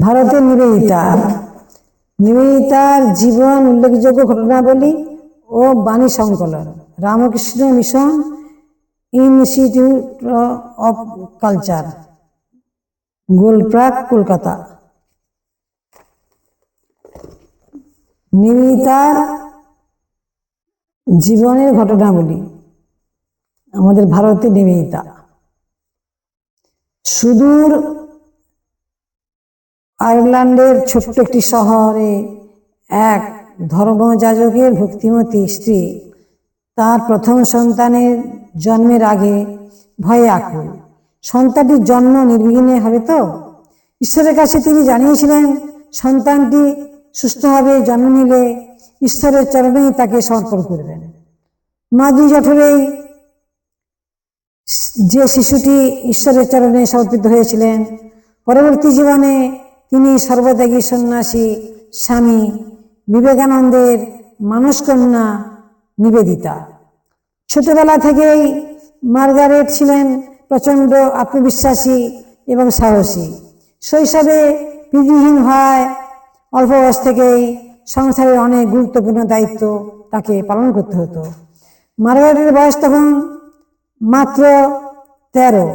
ভারতের নিবেদিতা। নিবেদিতার জীবন উল্লেখযোগ্য ঘটনাবলী ও বাণী সংকলন। Ramakrishna mission institute of culture, Golpark, Kolkata. নিবেদিতার জীবনের ঘটনাবলী। আমাদের ভারতের নিবেদিতা। সুদূর আয়ারল্যান্ডের ছোট্ট একটি শহরে এক ধর্মযাজকের ভক্তিমতী স্ত্রী তার প্রথম সন্তানের জন্মের আগে ভয়ে আকুল। সন্তানটির জন্ম নির্বিঘ্নে হবে তো? ঈশ্বরের কাছে তিনি জানিয়েছিলেন, সন্তানটি সুস্থভাবে জন্ম নিলে ঈশ্বরের চরণেই তাকে সমর্পণ করবেন। মা দুই জঠরেই যে শিশুটি ঈশ্বরের চরণে সমর্পিত হয়েছিলেন, পরবর্তী জীবনে তিনি সর্বত্যাগী সন্ন্যাসী, স্বামী বিবেকানন্দের মানসকন্যা নিবেদিতা। ছোটবেলা থেকেই মার্গারেট ছিলেন প্রচণ্ড আত্মবিশ্বাসী এবং সাহসী। শৈশবে বিধিহীন হয় অল্প বয়স থেকেই সংসারের অনেক গুরুত্বপূর্ণ দায়িত্ব তাকে পালন করতে হতো। মার্গারেটের বয়স তখন মাত্র তেরো।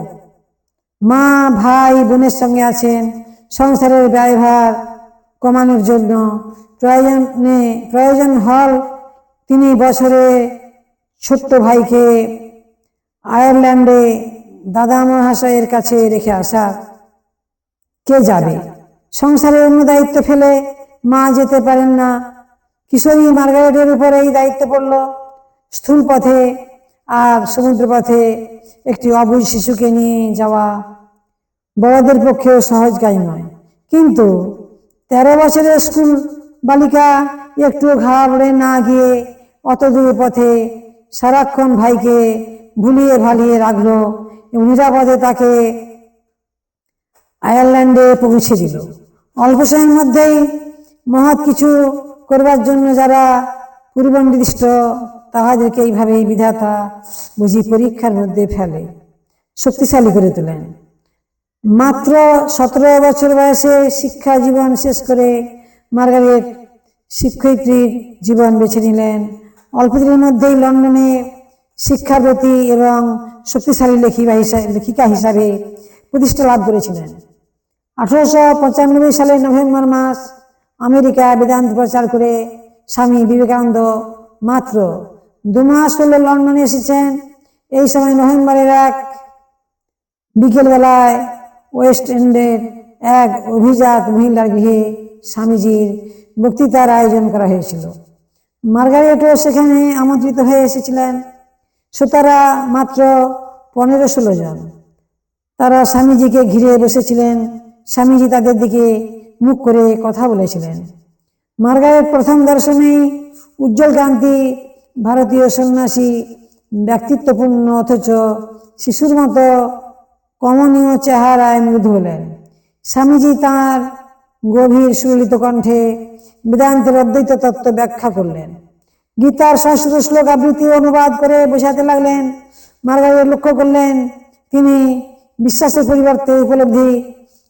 মা, ভাই, বোনের সঙ্গে আছেন সংসারের ব্যয়ভার কমানোর জন্য প্রয়োজনে প্রয়োজন হল তিনি বছরে ছোট্ট ভাইকে আয়ারল্যান্ডে দাদা মহাশয়ের কাছে রেখে আসা। কে যাবে? সংসারের অন্য দায়িত্ব ফেলে মা যেতে পারেন না। কিশোরী মার্গারেটের উপরে এই দায়িত্ব পড়ল স্থূল পথে আর সমুদ্র পথে একটি অবুঝ শিশুকে নিয়ে যাওয়া। বড়দের পক্ষেও সহজ কাজ নয়। কিন্তু তেরো বছরের স্কুল বালিকা একটু ঘাবড়ে না গিয়ে অত দূর পথে সারাক্ষণ ভাইকে ভুলিয়ে ভালিয়ে রাখল এবং নিরাপদে তাকে আয়ারল্যান্ডে পৌঁছে দিল। অল্প সময়ের মধ্যেই মহৎ কিছু করবার জন্য যারা পূর্ব নির্দিষ্ট তাহাদেরকে এইভাবেই বিধাতা বুঝি পরীক্ষার মধ্যে ফেলে, শক্তিশালী করে তোলেন। মাত্র সতেরো বছর বয়সে শিক্ষা জীবন শেষ করে মার্গারেট শিক্ষয়িত্রীর জীবন বেছে নিলেন। অল্প দিনের মধ্যেই লন্ডনে শিক্ষাব্রতী এবং শক্তিশালী লেখিকা হিসাবে লেখিকা হিসাবে প্রতিষ্ঠা লাভ করেছিলেন। আঠারোশো পঁচানব্বই সালের নভেম্বর মাস আমেরিকা বেদান্ত প্রচার করে স্বামী বিবেকানন্দ মাত্র দু মাস হলো লন্ডনে এসেছেন। এই সময় নভেম্বরের এক বিকেলবেলায় ওয়েস্ট এন্ডের এক অভিজাত মহিলার গৃহে স্বামীজির বক্তৃতার আয়োজন করা হয়েছিল। মার্গারেটও সেখানে আমন্ত্রিত হয়ে এসেছিলেন। শ্রোতারা মাত্র পনেরো ষোলো জন। তারা স্বামীজিকে ঘিরে বসেছিলেন। স্বামীজি তাদের দিকে মুখ করে কথা বলেছিলেন। মার্গারেট প্রথম দর্শনেই উজ্জ্বল কান্তি ভারতীয় সন্ন্যাসী, ব্যক্তিত্বপূর্ণ অথচ শিশুর মতো কমনীয় চেহারায় মুগ্ধ হলেন। স্বামীজি তাঁর গভীর সুললিত কণ্ঠে বেদান্তের অদ্বৈত তত্ত্ব ব্যাখ্যা করলেন। গীতার সংস্কৃত শ্লোক আবৃত্তি অনুবাদ করে বোঝাতে লাগলেন। মার্গারেট লক্ষ্য করলেন, তিনি বিশ্বাসের পরিবর্তে উপলব্ধি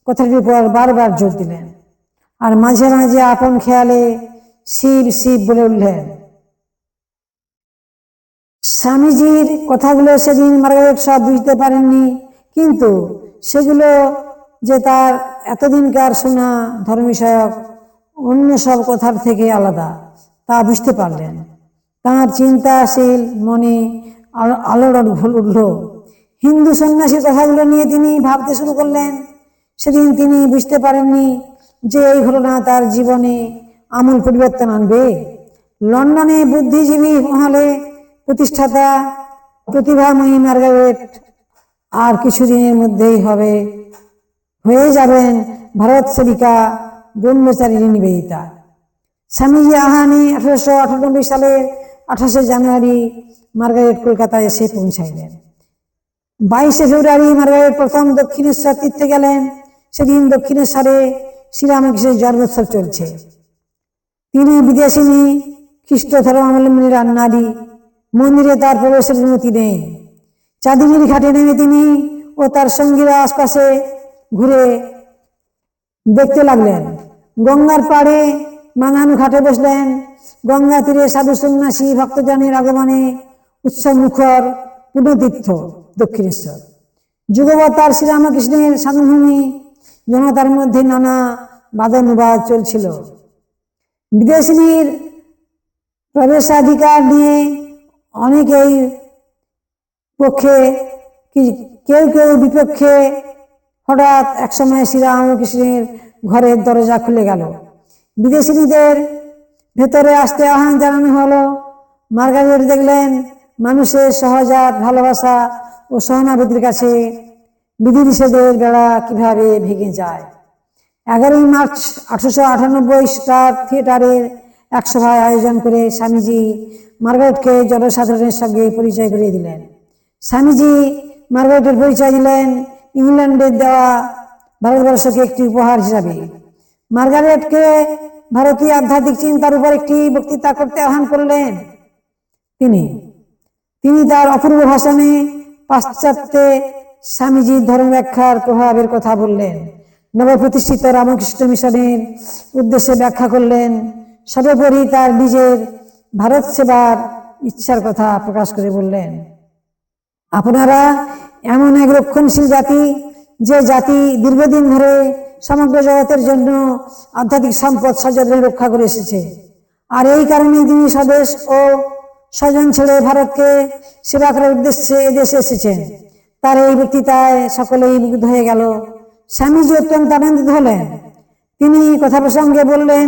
কথাটির উপর বারবার জোর দিলেন। আর মাঝে মাঝে আপন খেয়ালে শিব শিব বলে উঠলেন। স্বামীজির কথাগুলো সেদিন মার্গারেট সব বুঝতে পারেননি। কিন্তু সেগুলো যে তার এতদিনকার শোনা ধর্ম বিষয়ক অন্য সব কথার থেকে আলাদা, তা বুঝতে পারলেন। তাঁর চিন্তাশীল মনে আলো- আলোড়ন ভুল উঠল। হিন্দু সন্ন্যাসীর কথাগুলো নিয়ে তিনি ভাবতে শুরু করলেন। সেদিন তিনি বুঝতে পারেননি যে এই ঘটনা তার জীবনে আমূল পরিবর্তন আনবে। লন্ডনে বুদ্ধিজীবী মহলে প্রতিষ্ঠাতা প্রতিভাময়ী মার্গারেট আর কিছুদিনের মধ্যেই হবে। হয়ে যাবেন ভারত সেবিকা ব্রহ্মচারিণী নিবেদিতা। স্বামীজি আহানি আঠারোশো আটানব্বই সালের আঠাশে জানুয়ারি মার্গারেট কলকাতায় এসে পৌঁছাইলেন। বাইশে ফেব্রুয়ারি মার্গারেট প্রথম দক্ষিণেশ্বর তীর্থে গেলেন। সেদিন দক্ষিণেশ্বরে শ্রীরামকৃষ্ণের জন্মোৎসব চলছে। তিনি বিদেশিনী খ্রিস্ট ধর্মাবলম্বীরা নারী মন্দিরে তার প্রবেশের অনুমতি নেই। চাঁদিনীর ঘাটে নেমে তিনি ও তার সঙ্গীরা আশপাশে ঘুরে দেখতে লাগলেন। গঙ্গার পাড়ে মাঙানো ঘাটে বসলেন। গঙ্গা তীরে সাধু সন্ন্যাসী ভক্তজনের আগমনে উৎসব মুখর পুণ্যতীর্থ দক্ষিণেশ্বর। যুগবতার শ্রীরামকৃষ্ণের সাধনভূমি জনতার মধ্যে নানা বাদানুবাদ চলছিল। বিদেশিনীর প্রবেশাধিকার নিয়ে অনেকেই পক্ষে কেউ কেউ বিপক্ষে হঠাৎ একসময় শ্রীরামকৃষ্ণের ঘরের দরজা খুলে গেল। বিদেশিনীদের ভেতরে আসতে আহ্বান জানানো হলো। মার্গারেট দেখলেন, মানুষের সহজাত ভালোবাসা ও সহানুভূতির কাছে বিধিনিষেধের বেড়া কীভাবে ভেঙে যায়? এগারোই মার্চ আঠারোশো আটানব্বই স্টার থিয়েটারের এক সভায় আয়োজন করে স্বামীজি মার্গারেটকে জনসাধারণের সঙ্গে পরিচয় করিয়ে দিলেন। স্বামীজি মার্গারেটের পরিচয় দিলেন ইংল্যান্ডের দেওয়া ভারতবর্ষকে একটি উপহার হিসাবে। মার্গারেটকে ভারতীয় আধ্যাত্মিক চিন্তার উপর একটি বক্তৃতা করতে আহ্বান করলেন তিনি। তিনি তার অপূর্ব ভাষণে পাশ্চাত্যে স্বামীজির ধর্ম ব্যাখ্যার প্রভাবের কথা বললেন। নবপ্রতিষ্ঠিত রামকৃষ্ণ মিশনের উদ্দেশ্যে ব্যাখ্যা করলেন, সর্বোপরি তার নিজের ভারত সেবার ইচ্ছার কথা প্রকাশ করে বললেন। আপনারা এমন এক রক্ষণশীল জাতি যে জাতি দীর্ঘদিন ধরে সমগ্র জগতের জন্য আধ্যাত্মিক সম্পদ সযত্নে রক্ষা করে এসেছে। আর এই কারণে তিনি স্বদেশ ও স্বজন ছেড়ে ভারতকে সেবা করার উদ্দেশ্যে এদেশে এসেছেন তার এই বক্তৃতায় সকলেই মুগ্ধ হয়ে গেল। স্বামীজি অত্যন্ত আনন্দিত হলেন। তিনি কথা প্রসঙ্গে বললেন,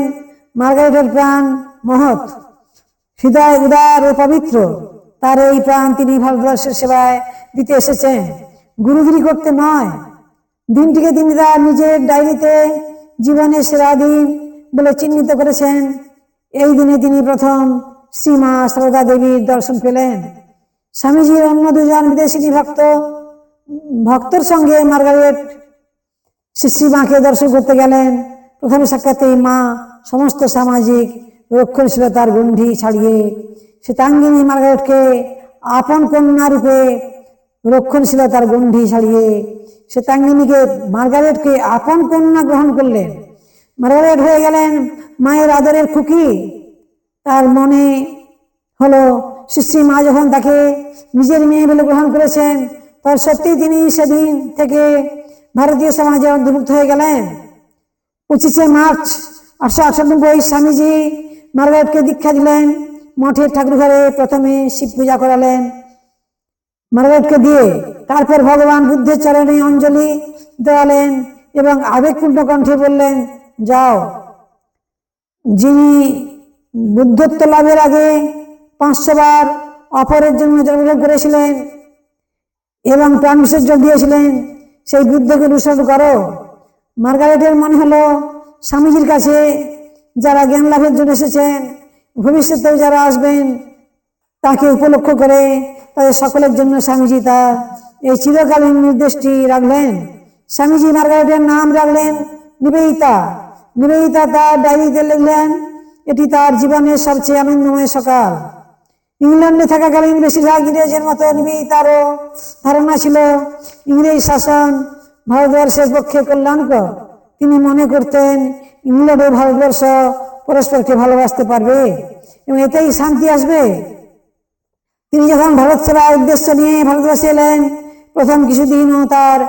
মার্গারেটের প্রাণ মহৎ, হৃদয় উদার ও পবিত্র। তার এই প্রাণ তিনি ভারতবর্ষের সেবায় দিতে এসেছেন। গুরুগিরি করতে নয়। দিনটিকে তিনি তার নিজের ডায়েরিতে জীবনের সেরা দিন বলে চিহ্নিত করেছেন। এই দিনে তিনি প্রথম শ্রীমা সারদা দেবীর দর্শন পেলেন। স্বামীজির অন্য দুজন বিদেশিনী ভক্ত ভক্তর সঙ্গে মার্গারেট শ্রী শ্রীমাকে দর্শন করতে গেলেন। প্রথমে সাক্ষাতেই মা সমস্ত সামাজিক রক্ষণশীলতার গণ্ডি ছাড়িয়ে শ্বেতাঙ্গিনী মার্গারেটকে, আপন কন্যা রূপে রক্ষণশীলতার গণ্ডি ছাড়িয়ে শ্বেতাঙ্গিনীকে মার্গারেটকে আপন কন্যা গ্রহণ করলেন। মার্গারেট হয়ে গেলেন মায়ের আদরের খুকি। তার মনে হলো শ্রী মা যখন তাকে নিজের মেয়ে বলে গ্রহণ করেছেন, তার সত্যি তিনি সেদিন থেকে ভারতীয় সমাজে অন্তর্ভুক্ত হয়ে গেলেন। পঁচিশে মার্চ আটশো আটানব্বই স্বামীজি মার্গারেটকে দীক্ষা দিলেন। মঠের ঠাকুর ঘরে প্রথমে শিব পূজা করালেন। মার্গারেটকে দিয়ে তারপর ভগবান বুদ্ধের চরণে অঞ্জলি দেওয়ালেন এবং আবেগপূর্ণ কণ্ঠে বললেন, যাও। যিনি বুদ্ধত্ব লাভের আগে পাঁচশো বার অপরের জন্য জন্মগ্রহণ করেছিলেন এবং প্রাণ বিসর্জন দিয়েছিলেন, সেই বুদ্ধকে অনুসরণ করো। মার্গারেটের মনে হলো, স্বামীজির কাছে যারা জ্ঞান লাভের জন্য এসেছেন ভবিষ্যতেও যারা আসবেন, তাকে উপলক্ষ করে তাদের সকলের জন্য স্বামীজি তার এই চিরকালীন নির্দেশটি রাখলেন। স্বামীজি মার্গারেটের নাম রাখলেন নিবেদিতা। নিবেদিতা তার ডায়েরিতে লিখলেন, এটি তার জীবনের সবচেয়ে আনন্দময় সকাল। ইংল্যান্ডে থাকাকালীন বেশিরভাগ ইংরেজের মতো নিবেদিতারও ধারণা ছিল, ইংরেজ শাসন ভারতবর্ষের পক্ষে কল্যাণকর। তিনি মনে করতেন ইংল্যান্ড ও ভারতবর্ষ পরস্পরকে ভালোবাসতে পারবে। এবং এতেই শান্তি আসবে। তিনি যখন ভারত সেবার উদ্দেশ্য নিয়ে ভারতবর্ষে এলেন, প্রথম কিছুদিনও তার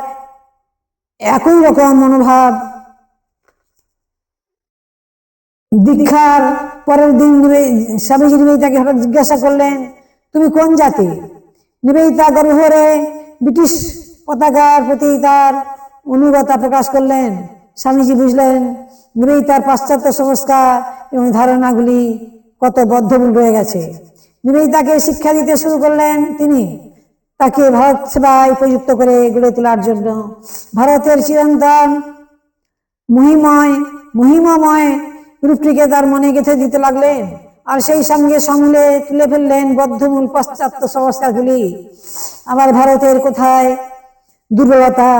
একই রকম মনোভাব। দীক্ষার পরের দিন স্বামীজি নিবেদিতাকে হঠাৎ জিজ্ঞাসা করলেন, তুমি কোন জাতি? নিবেদিতা গর্ভরে ব্রিটিশ পতাকার প্রতি তার অনুগতা প্রকাশ করলেন। স্বামীজি বুঝলেন নিবেদিতার পাশ্চাত্য সংস্কার এবং ধারণাগুলি কত বদ্ধমূল রয়ে গেছে। নিবেদিতাকে শিক্ষা দিতে শুরু করলেন তিনি। তাকে ভারত সেবায় উপযুক্ত করে গড়ে তোলার জন্য। ভারতের চিরন্তন মহিময়, মহিমাময় রূপটিকে তার মনে গেঁথে দিতে লাগলেন। আর সেই সঙ্গে সমূলে তুলে ফেললেন বদ্ধমূল পাশ্চাত্য সংস্কারগুলি। আবার ভারতের কোথায় দুর্বলতা,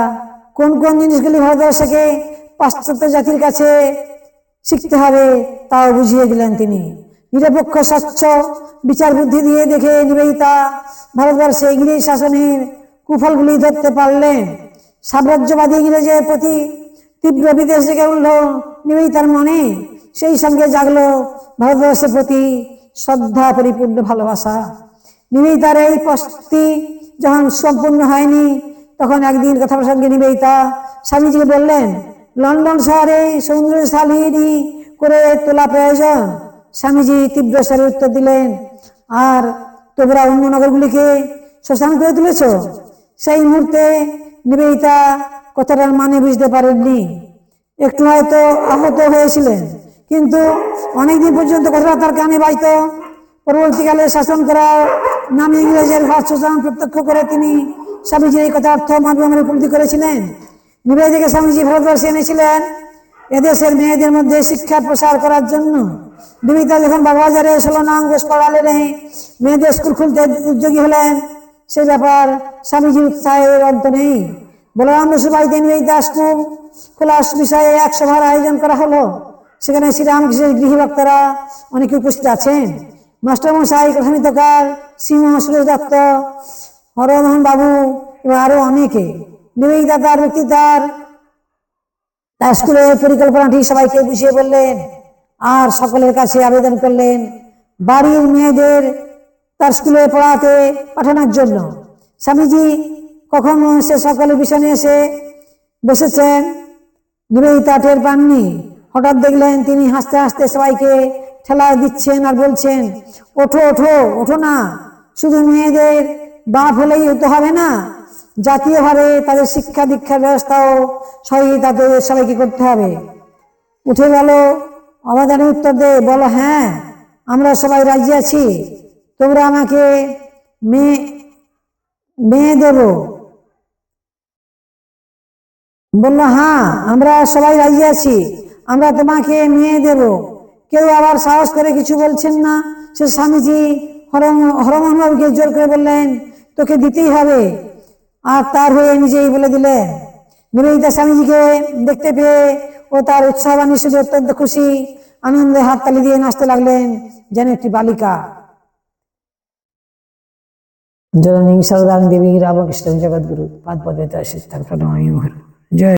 কোন কোন জিনিসগুলি ভারতবর্ষকে পাশ্চাত্য জাতির কাছে শিখতে হবে তাও বুঝিয়ে দিলেন তিনি। নিরপেক্ষ, স্বচ্ছ, বিচার বুদ্ধি দিয়ে দেখে নিবেদিতা ভারতবর্ষে ইংরেজ শাসনের কুফলগুলি ধরতে পারলেন। সাম্রাজ্যবাদী ইংরেজের প্রতি তীব্র বিদেশ জেগে উঠল নিবেদিতার মনে। সেই সঙ্গে জাগলো ভারতবর্ষের প্রতি শ্রদ্ধা, পরিপূর্ণ ভালোবাসা। নিবেদিতার এই পস্তি যখন সম্পূর্ণ হয়নি, তখন একদিন কথা প্রসঙ্গে নিবেদিতা স্বামীজিকে বললেন, লন্ডন শহরে সৌন্দর্যশালিনী করে তোলা প্রয়োজন। স্বামীজি তীব্র স্বরে উত্তর দিলেন, আর তোমরা অন্য নগরগুলিকে শ্মশান করে তুলেছ? সেই মুহূর্তে নিবেদিতা কথাটার মানে বুঝতে পারেননি। একটু হয়তো আহত হয়েছিলেন, কিন্তু অনেকদিন পর্যন্ত কথাটা তার কানে বাজত পরবর্তীকালে শাসন করার নামে ইংরেজের ঘর শোষণ প্রত্যক্ষ করে তিনি স্বামীজির এই কথা অর্থ মাধ্যমে উপলব্ধি করেছিলেন। নিবেদিকে স্বামীজি ভারতবর্ষে এনেছিলেন এদেশের মেয়েদের মধ্যে শিক্ষা প্রসার করার জন্য। নিবেদিতা যখন বাবাজারে ষোলো নং বেশ পড়ালেন মেয়েদের স্কুল খুলতে উদ্যোগী হলেন। সে ব্যাপার স্বামীজির উৎসাহের অন্ত নেই। বলরাম বসু বাড়িতে নিবেদিতা স্কুল খোলার বিষয়ে এক সভার আয়োজন করা হলো। সেখানে শ্রীরামকৃষ্ণের গৃহী বক্তারা অনেকে উপস্থিত আছেন। মাস্টারমশাই কথানিতকার সিংহ, সুরেশ দত্ত, হরমোহন বাবু এবং আরও অনেকে। নিবেদিতা তার বক্তৃতার তার স্কুলের পরিকল্পনাটি সবাইকে বুঝিয়ে বললেন আর সকলের কাছে আবেদন করলেন বাড়ির মেয়েদের তার স্কুলে পড়াতে পাঠানোর জন্য। স্বামীজি কখনো সে সকলের পিছনে এসে বসেছেন, নিবেদিতা টের পাননি। হঠাৎ দেখলেন তিনি হাসতে হাসতে সবাইকে ঠেলা দিচ্ছেন আর বলছেন, ওঠো ওঠো ওঠো না। শুধু মেয়েদের বাপ হলেই হতে হবে না। জাতীয়ভাবে তাদের শিক্ষা দীক্ষার ব্যবস্থাও সহযোগিতাতে সবাইকে করতে হবে। উঠে গেল অবাদানে উত্তর দে, বলো হ্যাঁ আমরা সবাই রাজি আছি। তোমরা আমাকে মেয়ে মেয়ে দেবো। বলল হ্যাঁ আমরা সবাই রাজি আছি, আমরা তোমাকে মেয়ে দেব। কেউ আবার সাহস করে কিছু বলছেন না। সে স্বামীজি হরম, হরমোহনবাবুকে জোর করে বললেন, তোকে দিতেই হবে। আর তার হয়ে নিজেই বলে দিলেন। নিবেদিতা স্বামীজিকে দেখতে পেয়ে ও তার উৎসাহবাণী শুনে অত্যন্ত খুশি, আনন্দে হাততালি দিয়ে নাচতে লাগলেন যেন একটি বালিকা। জননী সরদাং দেবী রামকৃষ্ণ জগৎগুরু পাদ পদে তার প্রণামী জয়।